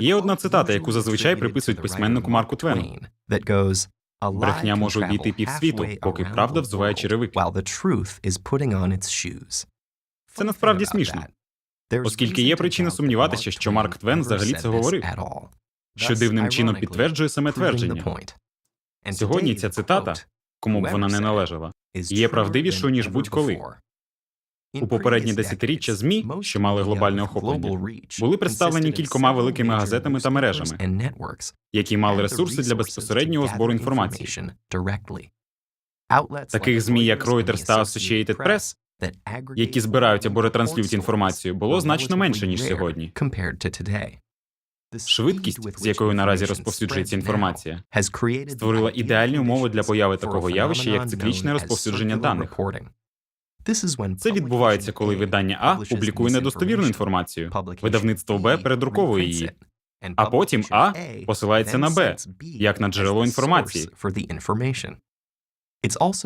Є одна цитата, яку зазвичай приписують письменнику Марку Твену. Брехня може обійти півсвіту, поки правда взуває черевики. Це насправді смішно, оскільки є причина сумніватися, що Марк Твен взагалі це говорив, що дивним чином підтверджує саме твердження. Сьогодні ця цитата, кому б вона не належала, є правдивішою, ніж будь-коли. У попередні десятиріччя ЗМІ, що мали глобальне охоплення, були представлені кількома великими газетами та мережами, які мали ресурси для безпосереднього збору інформації. Таких ЗМІ, як Reuters та Associated Press, які збирають або ретранслюють інформацію, було значно менше, ніж сьогодні. Швидкість, з якою наразі розповсюджується інформація, створила ідеальні умови для появи такого явища, як циклічне розповсюдження даних. Це відбувається, коли видання А публікує недостовірну інформацію, видавництво Б передруковує її, а потім А посилається на Б, як на джерело інформації.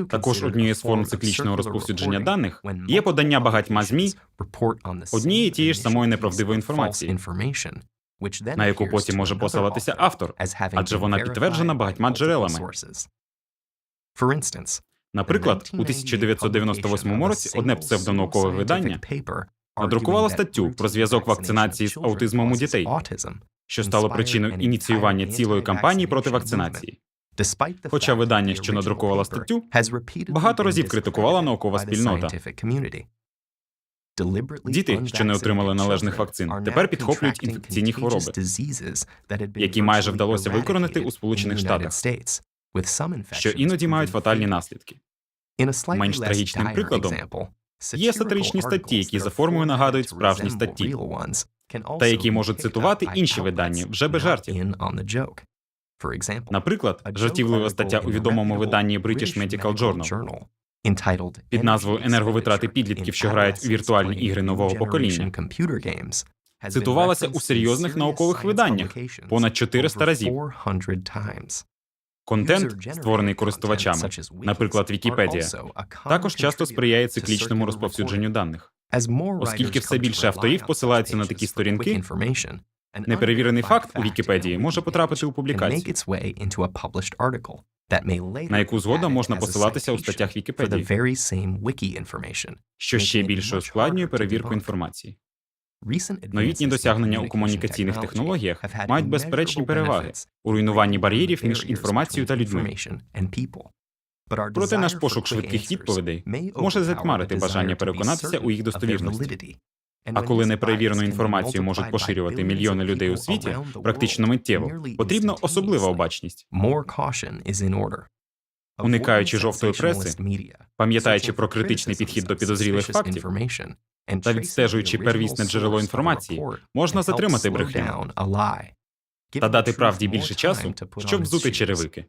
Також однією з форм циклічного розповсюдження даних є подання багатьма ЗМІ однієї тієї ж самої неправдивої інформації, на яку потім може посилатися автор, адже вона підтверджена багатьма джерелами. Наприклад, у 1998 році одне псевдонаукове видання надрукувало статтю про зв'язок вакцинації з аутизмом у дітей, що стало причиною ініціювання цілої кампанії проти вакцинації. Хоча видання, що надрукувало статтю, багато разів критикувала наукова спільнота. Діти, що не отримали належних вакцин, тепер підхоплюють інфекційні хвороби, які майже вдалося викоренити у Сполучених Штатах, що іноді мають фатальні наслідки. Менш трагічним прикладом Є сатиричні статті, які за формою нагадують справжні статті, та які можуть цитувати інші видання вже без жартів. Наприклад, жартівлива стаття у відомому виданні British Medical Journal під назвою Енерговитрати підлітків, що грають у віртуальні ігри нового покоління, цитувалася у серйозних наукових виданнях понад 400 разів. Контент, створений користувачами, наприклад, Вікіпедія, також часто сприяє циклічному розповсюдженню даних. Оскільки все більше авторів посилаються на такі сторінки, Неперевірений факт у Вікіпедії може потрапити у публікацію, на яку згодом можна посилатися у статтях Вікіпедії, що ще більше ускладнює перевірку інформації. Новітні досягнення у комунікаційних технологіях мають безперечні переваги у руйнуванні бар'єрів між інформацією та людьми. Проте наш пошук швидких відповідей може затьмарити бажання переконатися у їх достовірності. А коли неперевірену інформацію можуть поширювати мільйони людей у світі, практично миттєво, потрібна особлива обачність. Уникаючи жовтої преси, Пам'ятаючи про критичний підхід до підозрілих фактів та відстежуючи первісне джерело інформації, можна затримати брехню та дати правді більше часу, щоб взути черевики.